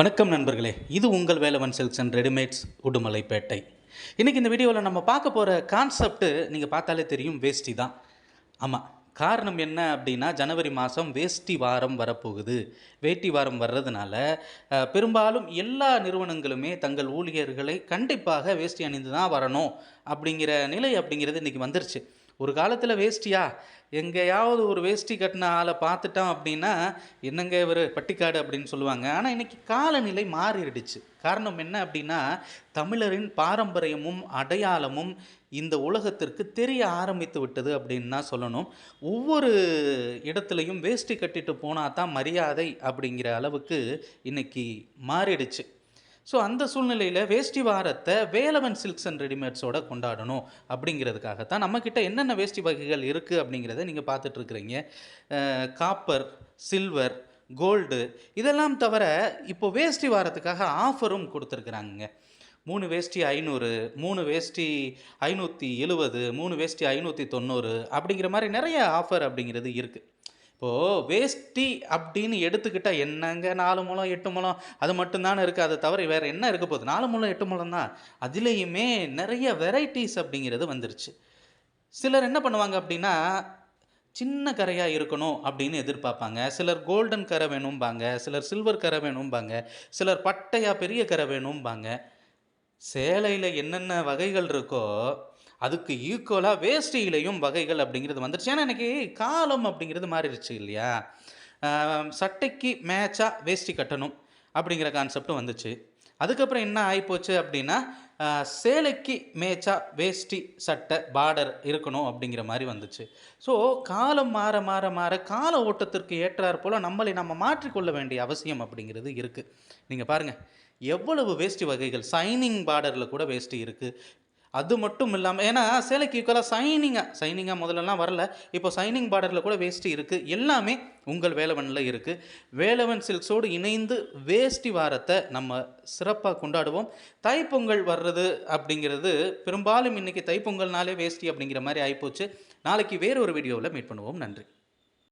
வணக்கம் நண்பர்களே. இது உங்கள் Velavan silks and readymades Udumalaipettai. இன்றைக்கி இந்த வீடியோவில் நம்ம பார்க்க போகிற கான்செப்ட்டு நீங்கள் பார்த்தாலே தெரியும் வேஷ்டி தான். ஆமாம் காரணம் என்ன அப்படின்னா ஜனவரி மாதம் வேஷ்டி வாரம் வரப்போகுது. வேட்டி வாரம் வர்றதுனால பெரும்பாலும் எல்லா நிறுவனங்களுமே தங்கள் ஊழியர்களை கண்டிப்பாக வேஷ்டி அணிந்து தான் வரணும் அப்படிங்கிற நிலை அப்படிங்கிறது இன்றைக்கி வந்துருச்சு. ஒரு காலத்தில் வேஷ்டியா? எங்கேயாவது ஒரு வேஷ்டி கட்டின ஆளை பார்த்துட்டோம் அப்படின்னா என்னங்க இவர்? பட்டிக்காடு அப்படின்னு சொல்லுவாங்க. ஆனால் இன்னைக்கு காலநிலை மாறிடுச்சு. காரணம் என்ன அப்படின்னா தமிழரின் பாரம்பரியமும் அடையாளமும் இந்த உலகத்திற்கு தெரிய ஆரம்பித்து விட்டது அப்படின்னு தான் சொல்லணும். ஒவ்வொரு இடத்துலையும் வேஷ்டி கட்டிட்டு போனால் தான் மரியாதை அப்படிங்கிற அளவுக்கு இன்னைக்கு மாறிடுச்சு. ஸோ அந்த சூழ்நிலையில் வேஷ்டி வாரத்தை வேலவன் சில்க்ஸ் அண்ட் ரெடிமேட்ஸோட கொண்டாடணும் அப்படிங்கிறதுக்காகத்தான் நம்மக்கிட்ட என்னென்ன வேஷ்டி வகைகள் இருக்குது அப்படிங்கிறத நீங்கள் பார்த்துட்ருக்குறீங்க. காப்பர் சில்வர் கோல்டு இதெல்லாம் தவிர இப்போ வேஷ்டி வாரத்துக்காக ஆஃபரும் கொடுத்துருக்குறாங்க மூணு வேஷ்டி ஐநூறு மூணு வேஷ்டி ஐநூற்றி எழுபது மூணு வேஷ்டி ஐநூற்றி தொண்ணூறு அப்படிங்கிற மாதிரி நிறைய ஆஃபர் அப்படிங்கிறது இருக்குது இப்போது வேஷ்டி அப்படின்னு எடுத்துக்கிட்டால் என்னங்க நாலு முழம் எட்டு முழம்? அது மட்டும்தானே இருக்குது அதை தவிர வேறு என்ன இருக்க போகுது? நாலு முழம் எட்டு முழம் தான். அதுலேயுமே நிறைய வெரைட்டிஸ் அப்படிங்கிறது வந்துருச்சு. சிலர் என்ன பண்ணுவாங்க அப்படின்னா சின்ன கரையாக இருக்கணும் அப்படின்னு எதிர்பார்ப்பாங்க. சிலர் கோல்டன் கரை வேணும்பாங்க. சிலர் சில்வர் கரை வேணும்பாங்க. சிலர் பட்டையாக பெரிய கரை வேணும்பாங்க. சேலையில் என்னென்ன வகைகள் இருக்கோ அதுக்கு ஈக்குவலாக வேஷ்டியிலையும் வகைகள் அப்படிங்கிறது வந்துருச்சு. ஏன்னா எனக்கு காலம் அப்படிங்கிறது மாறிடுச்சு இல்லையா? சட்டைக்கு மேட்சாக வேஷ்டி கட்டணும் அப்படிங்கிற கான்செப்டும் வந்துச்சு. அதுக்கப்புறம் என்ன ஆகிப்போச்சு அப்படின்னா சேலைக்கு மேய்ச்சா வேஷ்டி சட்டை பார்டர் இருக்கணும் அப்படிங்கிற மாதிரி வந்துச்சு. ஸோ காலம் மாற மாற மாற கால ஓட்டத்திற்கு ஏற்றாற் போல் நம்மளை நம்ம மாற்றிக்கொள்ள வேண்டிய அவசியம் அப்படிங்கிறது இருக்குது நீங்கள் பாருங்கள் எவ்வளவு வேஷ்டி வகைகள் சைனிங் பார்டரில் கூட வேஷ்டி இருக்குது அது மட்டும் இல்லாமல் ஏன்னா சேலைக்கு ஈக்குவலாக சைனிங்காக சைனிங்காக முதல்லலாம் வரல. இப்போ சைனிங் பார்டரில் கூட வேஷ்டி இருக்குது எல்லாமே உங்கள் வேலவனில் இருக்குது வேலவன் சில்க்ஸோடு இணைந்து வேஷ்டி வாரத்தை நம்ம சிறப்பாக கொண்டாடுவோம். தைப்பொங்கல் வர்றது அப்படிங்கிறது பெரும்பாலும் இன்றைக்கி தைப்பொங்கல்னாலே வேஷ்டி அப்படிங்கிற மாதிரி ஆகிப்போச்சு நாளைக்கு வேறு ஒரு வீடியோவில் மீட் பண்ணுவோம். நன்றி.